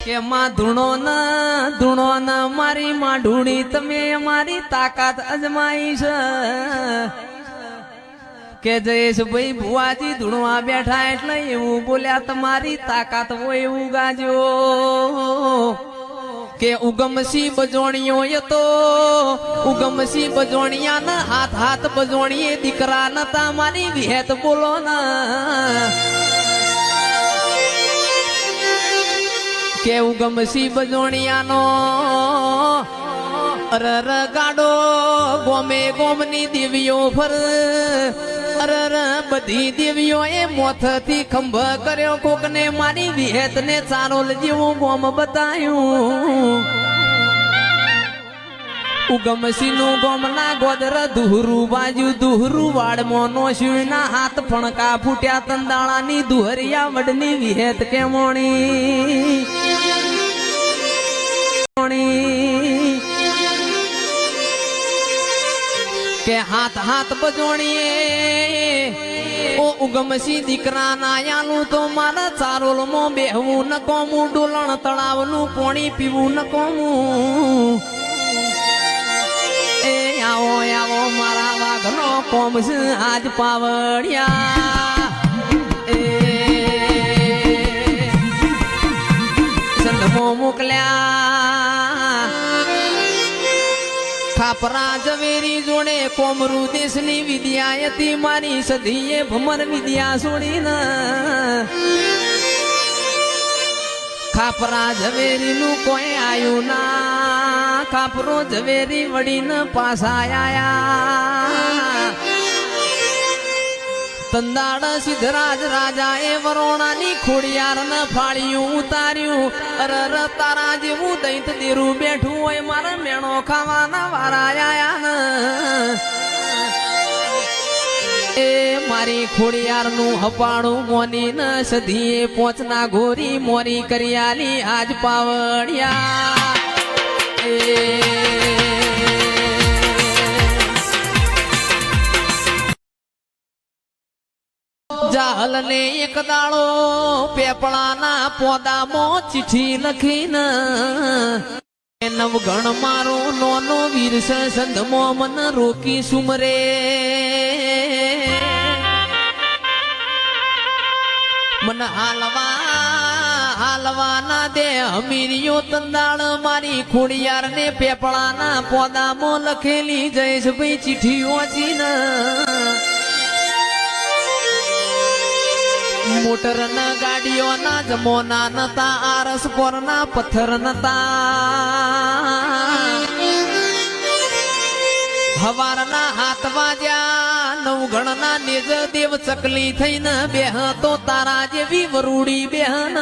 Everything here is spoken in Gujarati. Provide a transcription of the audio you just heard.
કે માં ધૂણો ના ધૂણો ના મારી માં ઢૂણી તમે મારી તાકાત અજમાઈ છે. કે જયેશભાઈ ભુવાજી ધૂણવા બેઠા એટલે એવું બોલ્યા, તમારી તાકાત હોય એવું ગાજો. કે ઉગમસી બજોણીઓ એ તો ઉગમસી બજોણિયા ના હાથ હાથ બજોણીએ, દીકરા નતા મારી વિહેત બોલો ના. કેવું ગમસી બજોણિયાનો અરર ગાડો ગોમે ગોમની દેવીઓ ફર. અરર બધી દેવીઓ એ મોથથી ખંભ કર્યો, કોકને મારી વિહેત ને ચારોલ જેવું ગોમ બતાયું. ઉગમસી નું ગોમના ગોદર દુહરું બાજુ દુહરું વાડમાં નો શિવના હાથ ફણકા ફૂટ્યા તંદાળાની દુહરિયા વડની વિહેત કેમોણી કેમોણી. કે હાથ હાથ બજોણીએ ઓ ઉગમસી દીકરા નાયાનું તો મારા ચારોલમાં બેહવું ન કોમું, ડોલણ તળાવનું પોણી પીવું ન કોમ આજ પાવડિયા એ મોકલ્યા. ખાપરા ઝવેરી જોડે કોમરુ દેશની વિદ્યા હતી મારી વિદ્યા છોડીને. ખાપરા ઝવેરી નું કોઈ આયું ના. ખાપરો ઝવેરી વડીને પાછા આયા. તંદાડ સિદ્ધરાજ રાજા એ વરોણાની ખોડિયાર ન ફાળ્યું, ઉતાર્યું. અરર તારા જેવું દૈત દેરું બેઠું હોય, મારા મેણો ખાવાના વારા આયા ને એ મારી ખોડિયાર નું હપાણું મોની ન સધીએ પોચના ઘોરી મોરી કરિયાલી આજ પાવડિયા. એ જાહલ ને એક દાડો પેપળાના પોદામાં ચિઠ્ઠી લખીને નવગણ મારો નોનો વીર સંધમો મન રોકી સુમરે મન હાલવા, હાલવાના દે અમીરીઓ તંદાળ, મારી ખોડિયાર ને પેપળાના પોદામાં લખેલી જયેશભાઈ ચિઠ્ઠી વાંચીને મોટર ના ગાડીઓ ના જમોના નતા, આરસ પર ના પથ્થર નતા. હવારના હાથ વાજ્યા નવ ના નિજ દેવ ચકલી થઈને બેહ તો તારા જેવી વરૂડી બેહન.